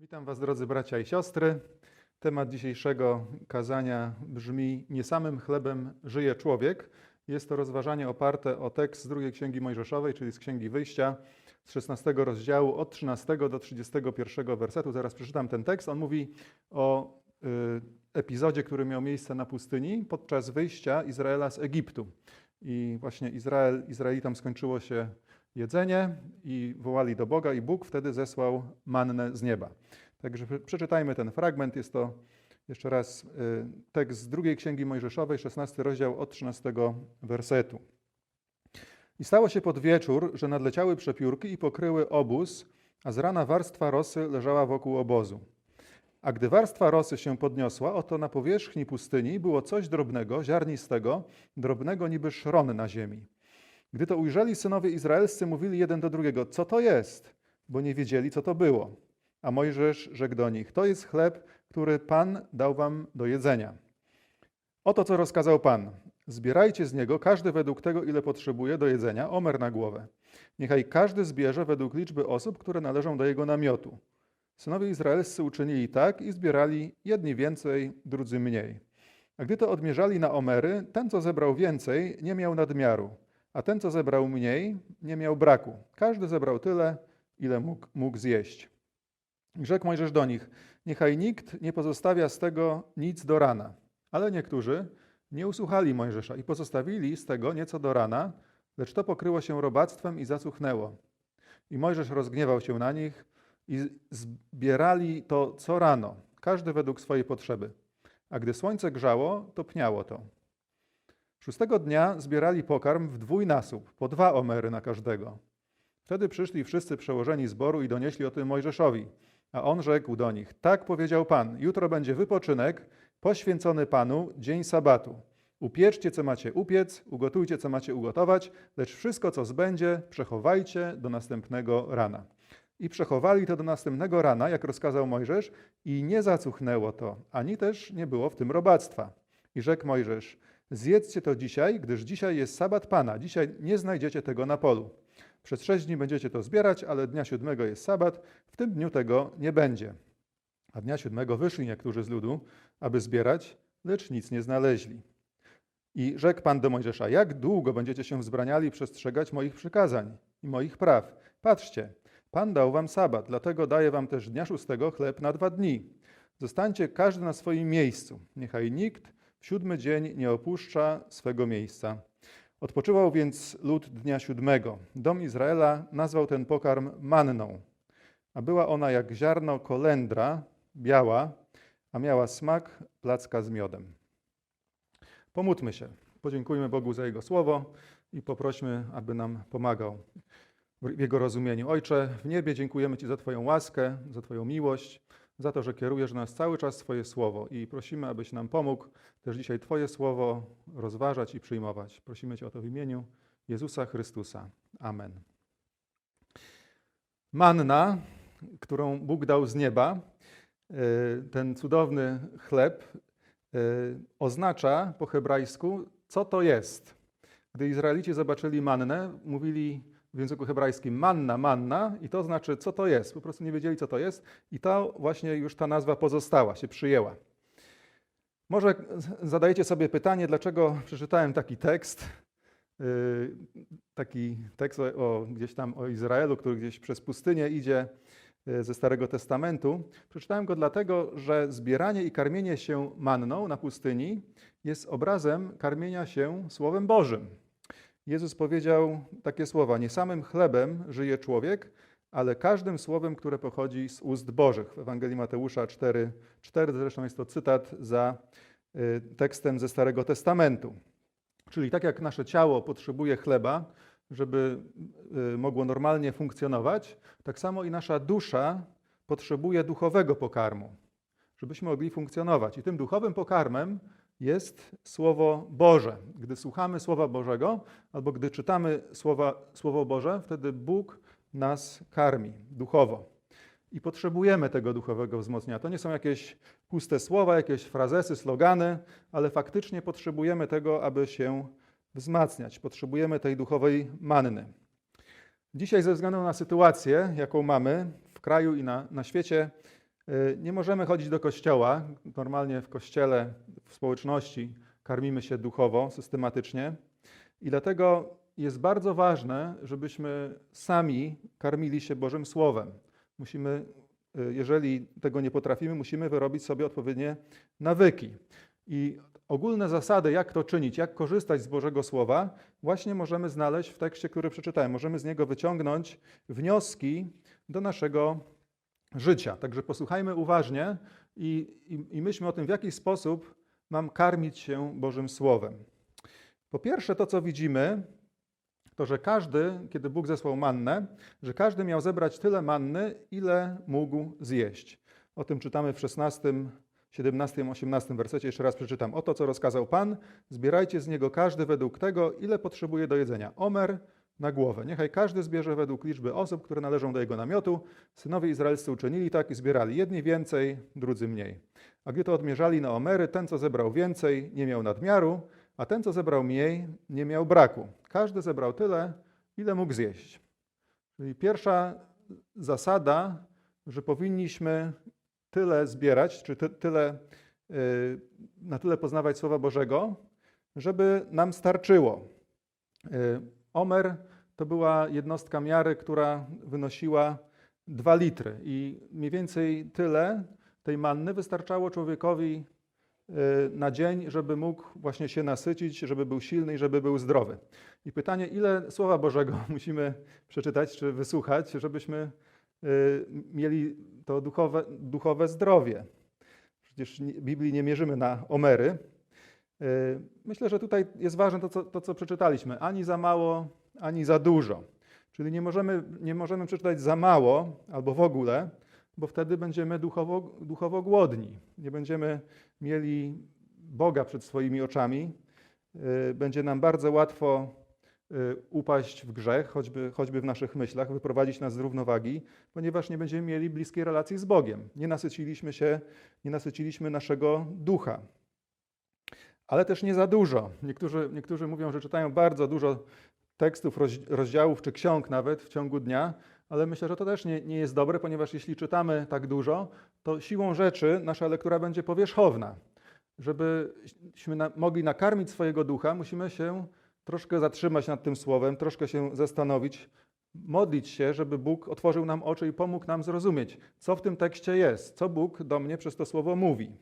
Witam Was, drodzy bracia i siostry. Temat dzisiejszego kazania brzmi: Nie samym chlebem żyje człowiek. Jest to rozważanie oparte o tekst z drugiej księgi Mojżeszowej, czyli z księgi Wyjścia, z 16 rozdziału, od 13 do 31 wersetu. Zaraz przeczytam ten tekst. On mówi o y, epizodzie, który miał miejsce na pustyni podczas wyjścia Izraela z Egiptu. I właśnie Izrael, Izraelitom skończyło się jedzenie i wołali do Boga, i Bóg wtedy zesłał mannę z nieba. Także przeczytajmy ten fragment. Jest to jeszcze raz y, tekst z drugiej księgi Mojżeszowej, 16 rozdział od 13 wersetu. I stało się pod wieczór, że nadleciały przepiórki i pokryły obóz, a z rana warstwa rosy leżała wokół obozu. A gdy warstwa rosy się podniosła, oto na powierzchni pustyni było coś drobnego, ziarnistego, drobnego niby szron na ziemi. Gdy to ujrzeli synowie izraelscy, mówili jeden do drugiego: Co to jest? Bo nie wiedzieli, co to było. A Mojżesz rzekł do nich: To jest chleb, który Pan dał wam do jedzenia. Oto co rozkazał Pan: Zbierajcie z niego każdy według tego, ile potrzebuje do jedzenia, omer na głowę. Niechaj każdy zbierze według liczby osób, które należą do jego namiotu. Synowie izraelscy uczynili tak i zbierali jedni więcej, drudzy mniej. A gdy to odmierzali na omery, ten, co zebrał więcej, nie miał nadmiaru a ten, co zebrał mniej, nie miał braku. Każdy zebrał tyle, ile mógł, mógł zjeść. I rzekł Mojżesz do nich, niechaj nikt nie pozostawia z tego nic do rana. Ale niektórzy nie usłuchali Mojżesza i pozostawili z tego nieco do rana, lecz to pokryło się robactwem i zacuchnęło. I Mojżesz rozgniewał się na nich i zbierali to co rano, każdy według swojej potrzeby. A gdy słońce grzało, to pniało to. Szóstego dnia zbierali pokarm w dwójnasób, po dwa omery na każdego. Wtedy przyszli wszyscy przełożeni zboru i donieśli o tym Mojżeszowi. A on rzekł do nich: Tak powiedział Pan: Jutro będzie wypoczynek, poświęcony Panu, dzień sabatu. Upieczcie, co macie upiec, ugotujcie, co macie ugotować, lecz wszystko, co zbędzie, przechowajcie do następnego rana. I przechowali to do następnego rana, jak rozkazał Mojżesz, i nie zacuchnęło to, ani też nie było w tym robactwa. I rzekł Mojżesz: Zjedzcie to dzisiaj, gdyż dzisiaj jest sabat Pana. Dzisiaj nie znajdziecie tego na polu. Przez sześć dni będziecie to zbierać, ale dnia siódmego jest sabat, w tym dniu tego nie będzie. A dnia siódmego wyszli niektórzy z ludu, aby zbierać, lecz nic nie znaleźli. I rzekł Pan do Mojżesza, jak długo będziecie się wzbraniali przestrzegać moich przykazań i moich praw? Patrzcie, Pan dał wam sabat, dlatego daje wam też dnia szóstego chleb na dwa dni. Zostańcie każdy na swoim miejscu. Niechaj nikt siódmy dzień nie opuszcza swego miejsca. Odpoczywał więc lud dnia siódmego. Dom Izraela nazwał ten pokarm manną, a była ona jak ziarno kolendra, biała, a miała smak placka z miodem. Pomódlmy się. Podziękujmy Bogu za Jego słowo i poprośmy, aby nam pomagał w Jego rozumieniu. Ojcze, w niebie dziękujemy Ci za Twoją łaskę, za Twoją miłość, za to, że kierujesz nas cały czas Twoje słowo i prosimy, abyś nam pomógł też dzisiaj Twoje słowo rozważać i przyjmować. Prosimy Cię o to w imieniu Jezusa Chrystusa. Amen. Manna, którą Bóg dał z nieba, e, ten cudowny chleb, e, oznacza po hebrajsku, co to jest. Gdy Izraelici zobaczyli mannę, mówili w języku hebrajskim manna, manna i to znaczy, co to jest. Po prostu nie wiedzieli, co to jest i to właśnie już ta nazwa pozostała, się przyjęła. Może zadajecie sobie pytanie, dlaczego przeczytałem taki tekst, yy, taki tekst o, o, gdzieś tam o Izraelu, który gdzieś przez pustynię idzie yy, ze Starego Testamentu. Przeczytałem go dlatego, że zbieranie i karmienie się manną na pustyni jest obrazem karmienia się Słowem Bożym. Jezus powiedział takie słowa: Nie samym chlebem żyje człowiek, ale każdym słowem, które pochodzi z ust Bożych. W Ewangelii Mateusza 4, 4 zresztą jest to cytat za y, tekstem ze Starego Testamentu. Czyli tak jak nasze ciało potrzebuje chleba, żeby y, mogło normalnie funkcjonować, tak samo i nasza dusza potrzebuje duchowego pokarmu, żebyśmy mogli funkcjonować. I tym duchowym pokarmem jest Słowo Boże. Gdy słuchamy Słowa Bożego albo gdy czytamy Słowa, Słowo Boże, wtedy Bóg nas karmi duchowo. I potrzebujemy tego duchowego wzmocnienia. To nie są jakieś puste słowa, jakieś frazesy, slogany, ale faktycznie potrzebujemy tego, aby się wzmacniać. Potrzebujemy tej duchowej manny. Dzisiaj, ze względu na sytuację, jaką mamy w kraju i na, na świecie, Nie możemy chodzić do kościoła. Normalnie w kościele, w społeczności karmimy się duchowo, systematycznie. I dlatego jest bardzo ważne, żebyśmy sami karmili się Bożym Słowem. Musimy, y, jeżeli tego nie potrafimy, musimy wyrobić sobie odpowiednie nawyki. I ogólne zasady, jak to czynić, jak korzystać z Bożego Słowa, właśnie możemy znaleźć w tekście, który przeczytałem. Możemy z niego wyciągnąć wnioski do naszego życia. Także posłuchajmy uważnie i, i, i myślmy o tym, w jaki sposób mam karmić się Bożym Słowem. Po pierwsze, to co widzimy, to że każdy, kiedy Bóg zesłał mannę, że każdy miał zebrać tyle manny, ile mógł zjeść. O tym czytamy w 16, 17, 18 wersecie. Jeszcze raz przeczytam. Oto, co rozkazał Pan, zbierajcie z niego każdy według tego, ile potrzebuje do jedzenia. Omer na głowę. Niechaj każdy zbierze według liczby osób, które należą do jego namiotu. Synowie izraelscy uczynili tak i zbierali. Jedni więcej, drudzy mniej. A gdy to odmierzali na omery, ten, co zebrał więcej, nie miał nadmiaru, a ten, co zebrał mniej, nie miał braku. Każdy zebrał tyle, ile mógł zjeść. Czyli pierwsza zasada, że powinniśmy tyle zbierać, czy ty, tyle, yy, na tyle poznawać Słowa Bożego, żeby nam starczyło. Yy, omer to była jednostka miary, która wynosiła 2 litry i mniej więcej tyle tej manny wystarczało człowiekowi y, na dzień, żeby mógł właśnie się nasycić, żeby był silny i żeby był zdrowy. I pytanie, ile Słowa Bożego musimy przeczytać czy wysłuchać, żebyśmy y, mieli to duchowe, duchowe zdrowie. Przecież Biblii nie mierzymy na omery. Y, myślę, że tutaj jest ważne to co, to, co przeczytaliśmy. Ani za mało, ani za dużo. Czyli nie możemy, nie możemy przeczytać za mało albo w ogóle, bo wtedy będziemy duchowo, duchowo głodni. Nie będziemy mieli Boga przed swoimi oczami. Y, będzie nam bardzo łatwo y, upaść w grzech, choćby, choćby w naszych myślach, wyprowadzić nas z równowagi, ponieważ nie będziemy mieli bliskiej relacji z Bogiem. Nie nasyciliśmy się, nie nasyciliśmy naszego ducha. Ale też nie za dużo. Niektórzy, niektórzy mówią, że czytają bardzo dużo tekstów, rozdziałów czy ksiąg nawet w ciągu dnia, ale myślę, że to też nie, nie jest dobre, ponieważ jeśli czytamy tak dużo, to siłą rzeczy nasza lektura będzie powierzchowna. Żebyśmy na, mogli nakarmić swojego ducha, musimy się troszkę zatrzymać nad tym słowem, troszkę się zastanowić, modlić się, żeby Bóg otworzył nam oczy i pomógł nam zrozumieć, co w tym tekście jest, co Bóg do mnie przez to słowo mówi.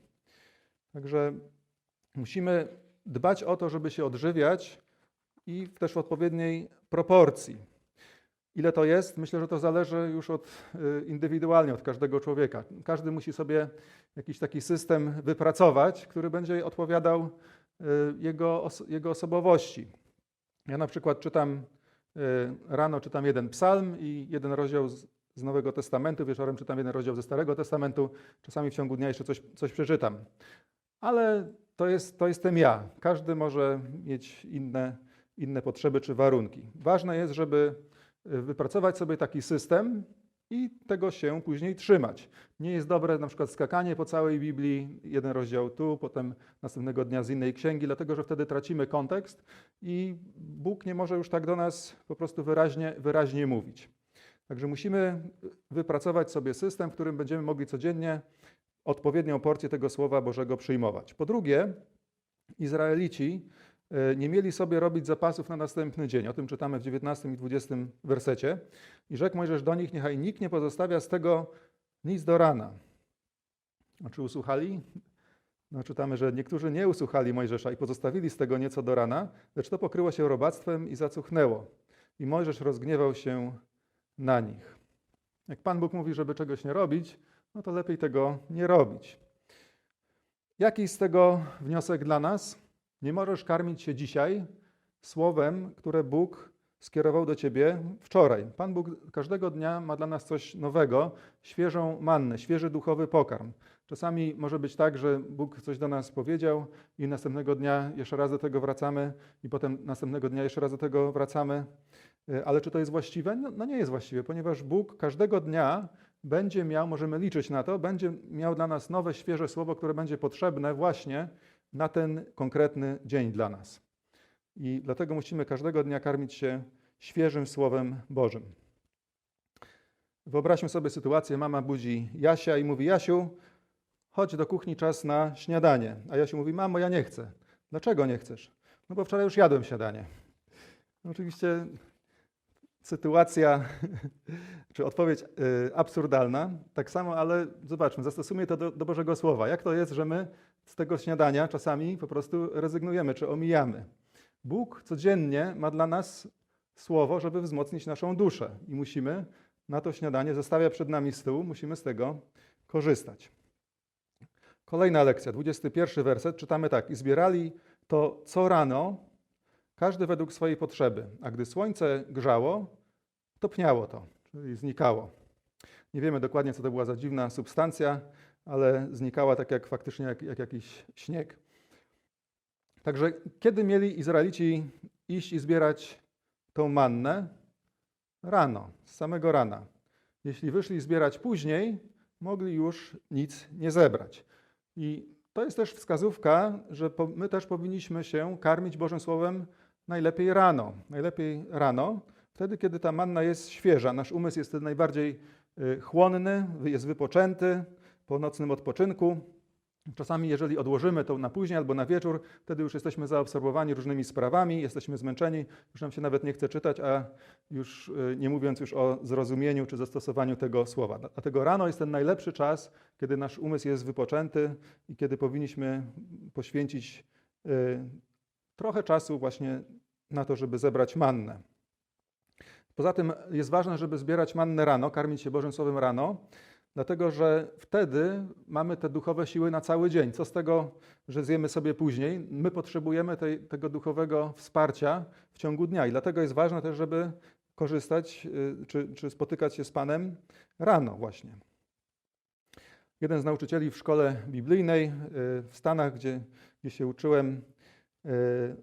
Także musimy dbać o to, żeby się odżywiać i też w odpowiedniej proporcji. Ile to jest? Myślę, że to zależy już od y, indywidualnie od każdego człowieka. Każdy musi sobie jakiś taki system wypracować, który będzie odpowiadał y, jego, jego osobowości. Ja na przykład czytam y, rano czytam jeden psalm i jeden rozdział z, z Nowego Testamentu, wieczorem czytam jeden rozdział ze Starego Testamentu, czasami w ciągu dnia jeszcze coś, coś przeczytam. Ale to, jest, to jestem ja. Każdy może mieć inne, inne potrzeby czy warunki. Ważne jest, żeby wypracować sobie taki system i tego się później trzymać. Nie jest dobre na przykład skakanie po całej Biblii, jeden rozdział tu, potem następnego dnia z innej księgi, dlatego że wtedy tracimy kontekst i Bóg nie może już tak do nas po prostu wyraźnie, wyraźnie mówić. Także musimy wypracować sobie system, w którym będziemy mogli codziennie odpowiednią porcję tego Słowa Bożego przyjmować. Po drugie, Izraelici nie mieli sobie robić zapasów na następny dzień. O tym czytamy w 19 i 20 wersecie. I rzekł Mojżesz do nich, niechaj nikt nie pozostawia z tego nic do rana. A czy usłuchali? No, czytamy, że niektórzy nie usłuchali Mojżesza i pozostawili z tego nieco do rana, lecz to pokryło się robactwem i zacuchnęło. I Mojżesz rozgniewał się na nich. Jak Pan Bóg mówi, żeby czegoś nie robić, no to lepiej tego nie robić. Jaki z tego wniosek dla nas? Nie możesz karmić się dzisiaj słowem, które Bóg skierował do ciebie wczoraj. Pan Bóg każdego dnia ma dla nas coś nowego, świeżą mannę, świeży duchowy pokarm. Czasami może być tak, że Bóg coś do nas powiedział i następnego dnia jeszcze raz do tego wracamy i potem następnego dnia jeszcze raz do tego wracamy. Ale czy to jest właściwe? No, no nie jest właściwe, ponieważ Bóg każdego dnia będzie miał, możemy liczyć na to, będzie miał dla nas nowe, świeże słowo, które będzie potrzebne właśnie na ten konkretny dzień dla nas. I dlatego musimy każdego dnia karmić się świeżym Słowem Bożym. Wyobraźmy sobie sytuację, mama budzi Jasia i mówi, Jasiu, chodź do kuchni, czas na śniadanie. A Jasiu mówi, mamo, ja nie chcę. Dlaczego nie chcesz? No bo wczoraj już jadłem śniadanie. No oczywiście sytuacja, czy odpowiedź y, absurdalna, tak samo, ale zobaczmy, zastosujmy to do, do Bożego Słowa. Jak to jest, że my z tego śniadania czasami po prostu rezygnujemy, czy omijamy? Bóg codziennie ma dla nas słowo, żeby wzmocnić naszą duszę i musimy na to śniadanie, zostawia przed nami stół, musimy z tego korzystać. Kolejna lekcja, 21 werset, czytamy tak. I zbierali to co rano, każdy według swojej potrzeby, a gdy słońce grzało, to pniało to, czyli znikało. Nie wiemy dokładnie, co to była za dziwna substancja, ale znikała tak jak faktycznie jak, jak jakiś śnieg. Także kiedy mieli Izraelici iść i zbierać tą mannę? Rano, z samego rana. Jeśli wyszli zbierać później, mogli już nic nie zebrać. I to jest też wskazówka, że my też powinniśmy się karmić Bożym Słowem najlepiej rano. Najlepiej rano, wtedy, kiedy ta manna jest świeża. Nasz umysł jest wtedy najbardziej y, chłonny, jest wypoczęty po nocnym odpoczynku. Czasami, jeżeli odłożymy to na później albo na wieczór, wtedy już jesteśmy zaobserwowani różnymi sprawami, jesteśmy zmęczeni, już nam się nawet nie chce czytać, a już y, nie mówiąc już o zrozumieniu czy zastosowaniu tego słowa. Dlatego rano jest ten najlepszy czas, kiedy nasz umysł jest wypoczęty i kiedy powinniśmy poświęcić y, trochę czasu właśnie na to, żeby zebrać mannę. Poza tym jest ważne, żeby zbierać mannę rano, karmić się Bożym Słowem rano, dlatego że wtedy mamy te duchowe siły na cały dzień. Co z tego, że zjemy sobie później? My potrzebujemy tej, tego duchowego wsparcia w ciągu dnia i dlatego jest ważne też, żeby korzystać y, czy, czy spotykać się z Panem rano właśnie. Jeden z nauczycieli w szkole biblijnej y, w Stanach, gdzie, gdzie się uczyłem, y,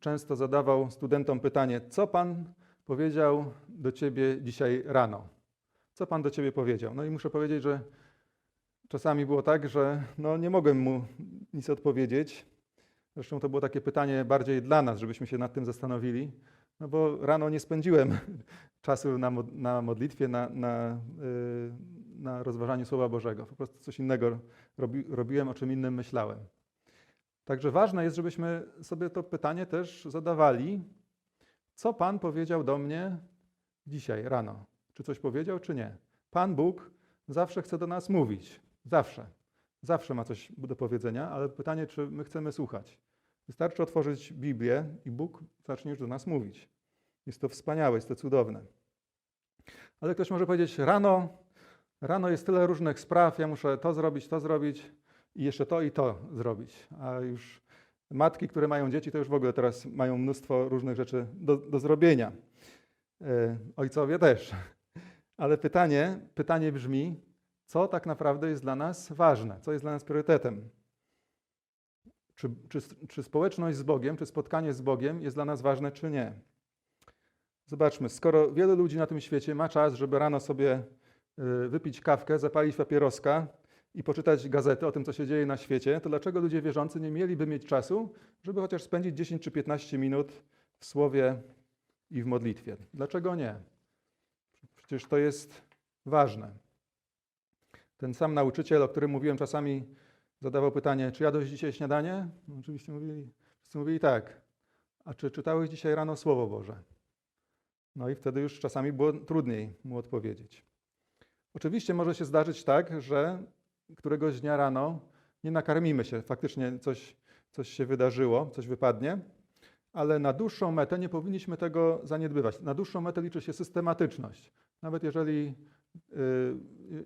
często zadawał studentom pytanie: Co Pan powiedział do ciebie dzisiaj rano? Co Pan do ciebie powiedział? No i muszę powiedzieć, że czasami było tak, że no nie mogłem mu nic odpowiedzieć. Zresztą to było takie pytanie bardziej dla nas, żebyśmy się nad tym zastanowili. No bo rano nie spędziłem czasu na, na modlitwie, na, na, yy, na rozważaniu Słowa Bożego. Po prostu coś innego robi, robiłem, o czym innym myślałem. Także ważne jest, żebyśmy sobie to pytanie też zadawali. Co Pan powiedział do mnie dzisiaj rano? Czy coś powiedział, czy nie? Pan Bóg zawsze chce do nas mówić. Zawsze. Zawsze ma coś do powiedzenia, ale pytanie, czy my chcemy słuchać. Wystarczy otworzyć Biblię i Bóg zacznie już do nas mówić. Jest to wspaniałe, jest to cudowne. Ale ktoś może powiedzieć, rano, rano jest tyle różnych spraw, ja muszę to zrobić, to zrobić i jeszcze to i to zrobić. A już matki, które mają dzieci, to już w ogóle teraz mają mnóstwo różnych rzeczy do, do zrobienia. E, ojcowie też. Ale pytanie, pytanie brzmi, co tak naprawdę jest dla nas ważne, co jest dla nas priorytetem? Czy, czy, czy społeczność z Bogiem, czy spotkanie z Bogiem jest dla nas ważne, czy nie? Zobaczmy, skoro wielu ludzi na tym świecie ma czas, żeby rano sobie y, wypić kawkę, zapalić papieroska i poczytać gazety o tym, co się dzieje na świecie, to dlaczego ludzie wierzący nie mieliby mieć czasu, żeby chociaż spędzić 10 czy 15 minut w słowie i w modlitwie? Dlaczego nie? Przecież to jest ważne. Ten sam nauczyciel, o którym mówiłem czasami, zadawał pytanie, czy jadłeś dzisiaj śniadanie? No, oczywiście mówili, wszyscy mówili tak. A czy czytałeś dzisiaj rano Słowo Boże? No i wtedy już czasami było trudniej mu odpowiedzieć. Oczywiście może się zdarzyć tak, że któregoś dnia rano nie nakarmimy się, faktycznie coś, coś się wydarzyło, coś wypadnie, ale na dłuższą metę nie powinniśmy tego zaniedbywać. Na dłuższą metę liczy się systematyczność. Nawet jeżeli, y,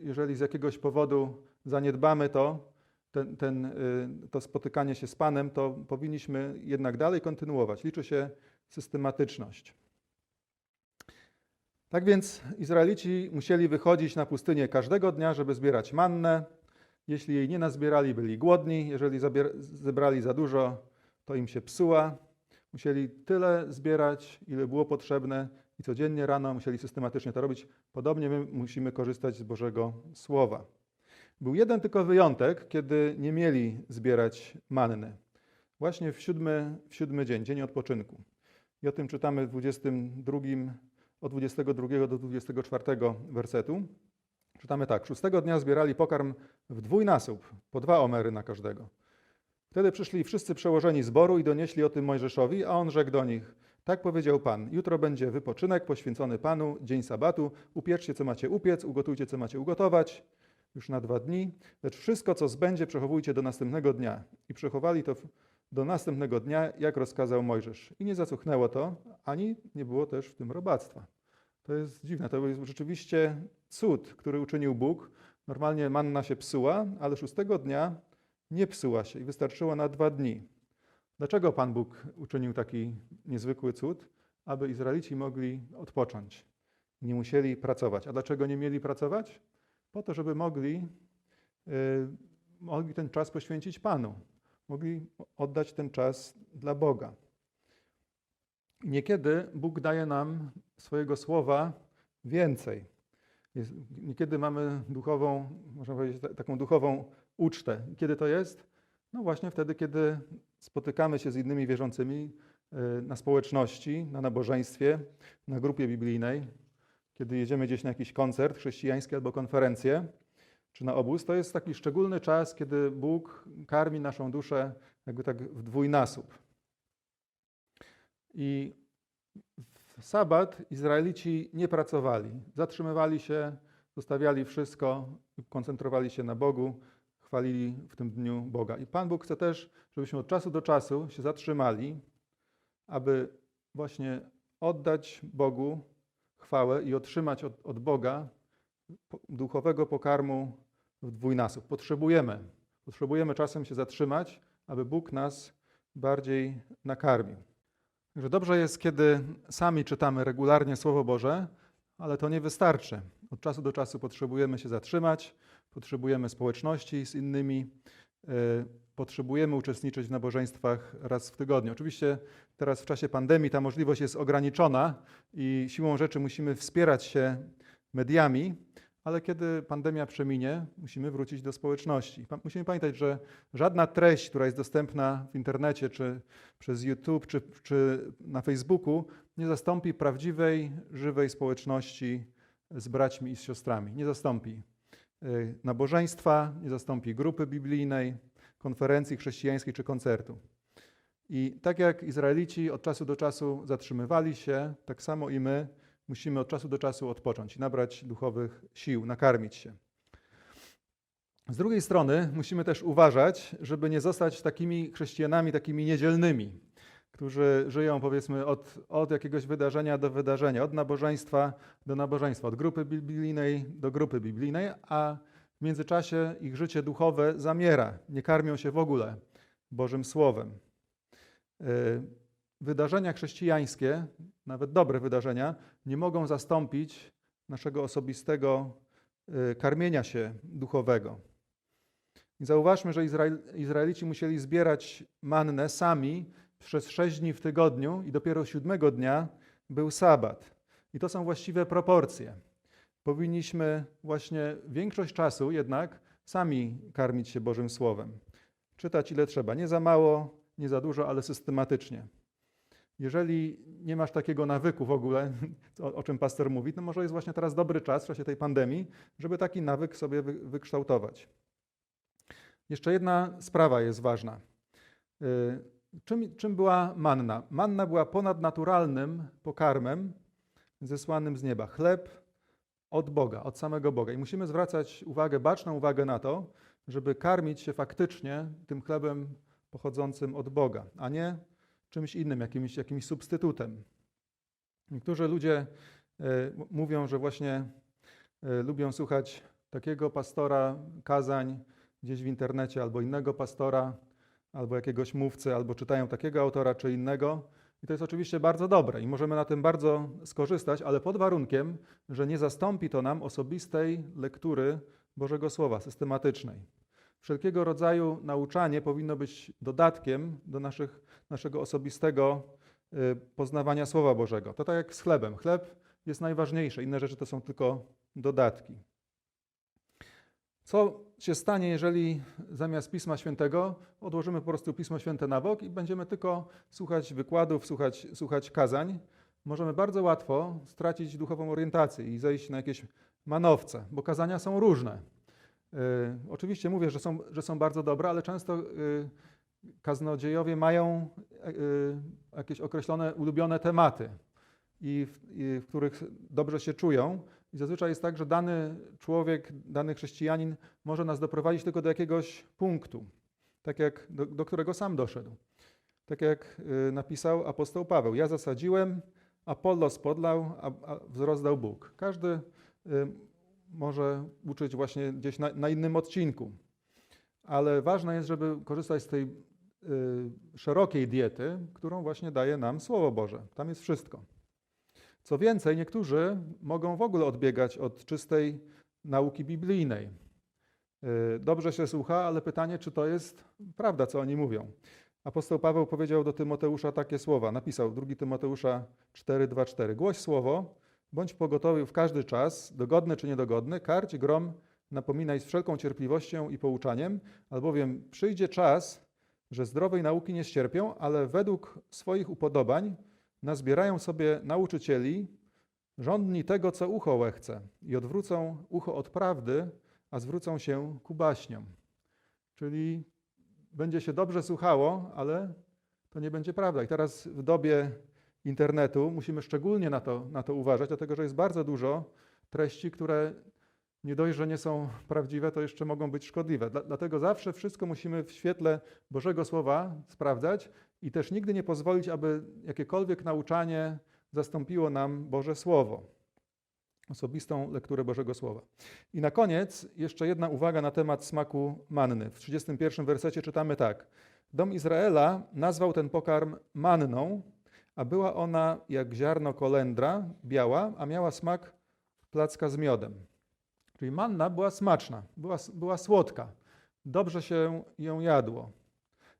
jeżeli z jakiegoś powodu zaniedbamy to, ten, ten, y, to spotykanie się z Panem, to powinniśmy jednak dalej kontynuować. Liczy się systematyczność. Tak więc Izraelici musieli wychodzić na pustynię każdego dnia, żeby zbierać mannę. Jeśli jej nie nazbierali, byli głodni. Jeżeli zebrali za dużo, to im się psuła. Musieli tyle zbierać, ile było potrzebne, i codziennie rano musieli systematycznie to robić. Podobnie my musimy korzystać z Bożego Słowa. Był jeden tylko wyjątek, kiedy nie mieli zbierać manny. Właśnie w siódmy, w siódmy dzień, dzień odpoczynku. I o tym czytamy w 22 od 22 do 24 wersetu. Czytamy tak. Szóstego dnia zbierali pokarm w dwójnasób, po dwa omery na każdego. Wtedy przyszli wszyscy przełożeni zboru i donieśli o tym Mojżeszowi, a on rzekł do nich: Tak powiedział Pan: Jutro będzie wypoczynek poświęcony Panu, dzień sabatu. Upieczcie, co macie upiec, ugotujcie, co macie ugotować, już na dwa dni. Lecz wszystko, co zbędzie, przechowujcie do następnego dnia. I przechowali to do następnego dnia, jak rozkazał Mojżesz. I nie zacuchnęło to, ani nie było też w tym robactwa. To jest dziwne. To jest rzeczywiście cud, który uczynił Bóg. Normalnie manna się psuła, ale szóstego dnia nie psuła się i wystarczyła na dwa dni. Dlaczego Pan Bóg uczynił taki niezwykły cud? Aby Izraelici mogli odpocząć. Nie musieli pracować. A dlaczego nie mieli pracować? Po to, żeby mogli, yy, mogli ten czas poświęcić Panu. Mogli oddać ten czas dla Boga. Niekiedy Bóg daje nam swojego słowa więcej. Jest, niekiedy mamy duchową, można powiedzieć, ta- taką duchową ucztę. Kiedy to jest? No właśnie wtedy, kiedy spotykamy się z innymi wierzącymi y, na społeczności, na nabożeństwie, na grupie biblijnej, kiedy jedziemy gdzieś na jakiś koncert chrześcijański albo konferencję, czy na obóz, to jest taki szczególny czas, kiedy Bóg karmi naszą duszę jakby tak w dwójnasób. I w sabat Izraelici nie pracowali, zatrzymywali się, zostawiali wszystko, koncentrowali się na Bogu, chwalili w tym dniu Boga. I Pan Bóg chce też, żebyśmy od czasu do czasu się zatrzymali, aby właśnie oddać Bogu chwałę i otrzymać od, od Boga duchowego pokarmu w dwójnasób. Potrzebujemy, potrzebujemy czasem się zatrzymać, aby Bóg nas bardziej nakarmił. Także dobrze jest, kiedy sami czytamy regularnie Słowo Boże, ale to nie wystarczy. Od czasu do czasu potrzebujemy się zatrzymać, potrzebujemy społeczności z innymi, e, potrzebujemy uczestniczyć w nabożeństwach raz w tygodniu. Oczywiście teraz w czasie pandemii ta możliwość jest ograniczona i siłą rzeczy musimy wspierać się mediami, ale kiedy pandemia przeminie, musimy wrócić do społeczności. Musimy pamiętać, że żadna treść, która jest dostępna w internecie, czy przez YouTube, czy, czy na Facebooku, nie zastąpi prawdziwej, żywej społeczności z braćmi i z siostrami. Nie zastąpi nabożeństwa, nie zastąpi grupy biblijnej, konferencji chrześcijańskiej czy koncertu. I tak jak Izraelici od czasu do czasu zatrzymywali się, tak samo i my musimy od czasu do czasu odpocząć i nabrać duchowych sił, nakarmić się. Z drugiej strony musimy też uważać, żeby nie zostać takimi chrześcijanami, takimi niedzielnymi, którzy żyją powiedzmy od, od jakiegoś wydarzenia do wydarzenia, od nabożeństwa do nabożeństwa, od grupy biblijnej do grupy biblijnej, a w międzyczasie ich życie duchowe zamiera, nie karmią się w ogóle Bożym Słowem. Y, Wydarzenia chrześcijańskie, nawet dobre wydarzenia, nie mogą zastąpić naszego osobistego y, karmienia się duchowego. I zauważmy, że Izrael, Izraelici musieli zbierać mannę sami przez sześć dni w tygodniu i dopiero siódmego dnia był sabat. I to są właściwe proporcje. Powinniśmy właśnie większość czasu jednak sami karmić się Bożym Słowem. Czytać ile trzeba. Nie za mało, nie za dużo, ale systematycznie. Jeżeli nie masz takiego nawyku w ogóle, o, o czym pastor mówi, to może jest właśnie teraz dobry czas w czasie tej pandemii, żeby taki nawyk sobie wy, wykształtować. Jeszcze jedna sprawa jest ważna. Y, Czym, czym była manna? Manna była ponadnaturalnym pokarmem zesłanym z nieba. Chleb od Boga, od samego Boga. I musimy zwracać uwagę, baczną uwagę na to, żeby karmić się faktycznie tym chlebem pochodzącym od Boga, a nie czymś innym, jakimś, jakimś substytutem. Niektórzy ludzie m- mówią, że właśnie e, lubią słuchać takiego pastora kazań gdzieś w internecie, albo innego pastora, albo jakiegoś mówcy, albo czytają takiego autora czy innego. I to jest oczywiście bardzo dobre i możemy na tym bardzo skorzystać, ale pod warunkiem, że nie zastąpi to nam osobistej lektury Bożego Słowa, systematycznej. Wszelkiego rodzaju nauczanie powinno być dodatkiem do naszych, naszego osobistego y, poznawania Słowa Bożego. To tak jak z chlebem. Chleb jest najważniejszy, inne rzeczy to są tylko dodatki. Co się stanie, jeżeli zamiast Pisma Świętego odłożymy po prostu Pismo Święte na bok i będziemy tylko słuchać wykładów, słuchać, słuchać kazań? możemy bardzo łatwo stracić duchową orientację i zejść na jakieś manowce, bo kazania są różne. Y, oczywiście mówię, że są, że są bardzo dobre, ale często y, kaznodziejowie mają y, jakieś określone, ulubione tematy, i w, i w których dobrze się czują. I zazwyczaj jest tak, że dany człowiek, dany chrześcijanin może nas doprowadzić tylko do jakiegoś punktu, tak jak do, do którego sam doszedł. Tak jak y, napisał apostoł Paweł: Ja zasadziłem, Apollos podlał, a, a wzrost dał Bóg. Każdy y, może uczyć właśnie gdzieś na, na innym odcinku, ale ważne jest, żeby korzystać z tej y, szerokiej diety, którą właśnie daje nam Słowo Boże. Tam jest wszystko. Co więcej, niektórzy mogą w ogóle odbiegać od czystej nauki biblijnej. Y, Dobrze się słucha, ale pytanie, czy to jest prawda, co oni mówią. Apostoł Paweł powiedział do Tymoteusza takie słowa. Napisał 2 Tymoteusza 4:2-4. Głoś słowo, bądź pogotowy w każdy czas, dogodny czy niedogodny, karć, grom, napominaj z wszelką cierpliwością i pouczaniem, albowiem przyjdzie czas, że zdrowej nauki nie ścierpią, ale według swoich upodobań nazbierają sobie nauczycieli, żądni tego, co ucho łechce i odwrócą ucho od prawdy, a zwrócą się ku baśniom. Czyli będzie się dobrze słuchało, ale to nie będzie prawda. I teraz w dobie internetu musimy szczególnie na to, na to uważać, dlatego że jest bardzo dużo treści, które nie dość, że nie są prawdziwe, to jeszcze mogą być szkodliwe. Dla, dlatego zawsze wszystko musimy w świetle Bożego Słowa sprawdzać i też nigdy nie pozwolić, aby jakiekolwiek nauczanie zastąpiło nam Boże Słowo, osobistą lekturę Bożego Słowa. I na koniec jeszcze jedna uwaga na temat smaku manny. W 31 wersecie czytamy tak. Dom Izraela nazwał ten pokarm manną, a była ona jak ziarno kolendra, biała, a miała smak placka z miodem. Czyli manna była smaczna, była, była słodka, dobrze się ją jadło.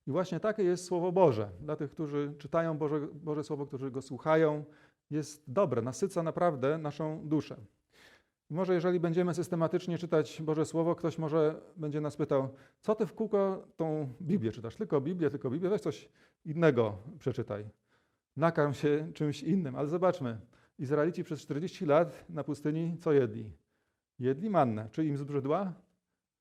I właśnie takie jest Słowo Boże. Dla tych, którzy czytają Boże, Boże Słowo, którzy go słuchają, jest dobre, nasyca naprawdę naszą duszę. Może jeżeli będziemy systematycznie czytać Boże Słowo, ktoś może będzie nas pytał, co ty w kółko tą Biblię czytasz? Tylko Biblię, tylko Biblię, weź coś innego przeczytaj. Nakarm się czymś innym. Ale zobaczmy, Izraelici przez 40 lat na pustyni co jedli? Jedli mannę. Czy im zbrzydła?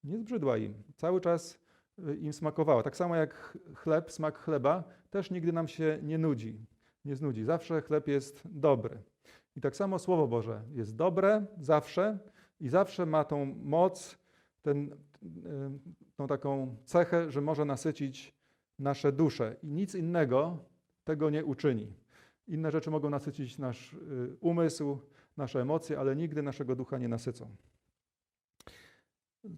Nie zbrzydła im. Cały czas y, im smakowała. Tak samo jak chleb, smak chleba też nigdy nam się nie nudzi. Nie znudzi. Zawsze chleb jest dobry. I tak samo Słowo Boże jest dobre zawsze i zawsze ma tą moc, ten, y, tą taką cechę, że może nasycić nasze dusze. I nic innego tego nie uczyni. Inne rzeczy mogą nasycić nasz y, umysł, nasze emocje, ale nigdy naszego ducha nie nasycą.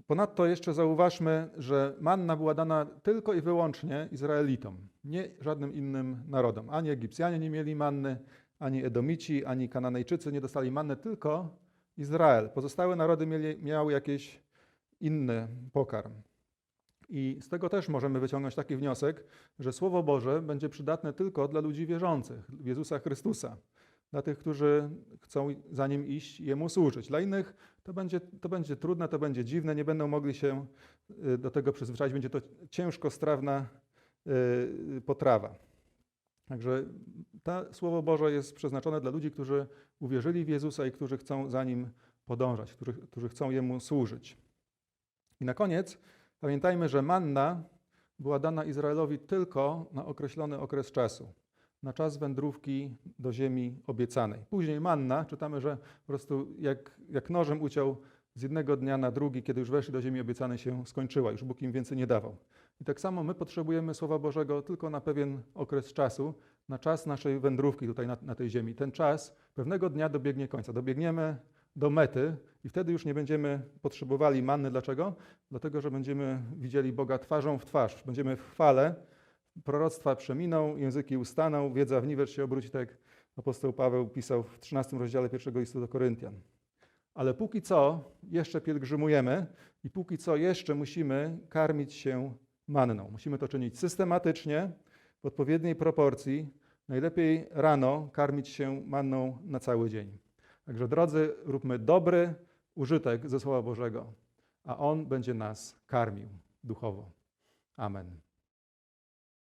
Ponadto jeszcze zauważmy, że manna była dana tylko i wyłącznie Izraelitom, nie żadnym innym narodom. Ani Egipcjanie nie mieli manny, ani Edomici, ani Kananejczycy nie dostali manny, tylko Izrael. Pozostałe narody mieli, miały jakiś inny pokarm. I z tego też możemy wyciągnąć taki wniosek, że Słowo Boże będzie przydatne tylko dla ludzi wierzących w Jezusa Chrystusa dla tych, którzy chcą za nim iść i jemu służyć. Dla innych to będzie, to będzie trudne, to będzie dziwne, nie będą mogli się y, do tego przyzwyczaić, będzie to ciężko strawna y, potrawa. Także to Słowo Boże jest przeznaczone dla ludzi, którzy uwierzyli w Jezusa i którzy chcą za nim podążać, którzy, którzy chcą jemu służyć. I na koniec pamiętajmy, że manna była dana Izraelowi tylko na określony okres czasu na czas wędrówki do ziemi obiecanej. Później manna, czytamy, że po prostu jak, jak nożem uciął z jednego dnia na drugi, kiedy już weszli do ziemi obiecanej, się skończyła. Już Bóg im więcej nie dawał. I tak samo my potrzebujemy Słowa Bożego tylko na pewien okres czasu, na czas naszej wędrówki tutaj na, na tej ziemi. Ten czas pewnego dnia dobiegnie końca. Dobiegniemy do mety i wtedy już nie będziemy potrzebowali manny. Dlaczego? Dlatego, że będziemy widzieli Boga twarzą w twarz. Będziemy w chwale, proroctwa przeminą, języki ustaną, wiedza w niwecz się obróci, tak jak apostoł Paweł pisał w 13 rozdziale pierwszego listu do Koryntian. Ale póki co jeszcze pielgrzymujemy i póki co jeszcze musimy karmić się manną. Musimy to czynić systematycznie, w odpowiedniej proporcji. Najlepiej rano karmić się manną na cały dzień. Także drodzy, róbmy dobry użytek ze Słowa Bożego, a On będzie nas karmił duchowo. Amen.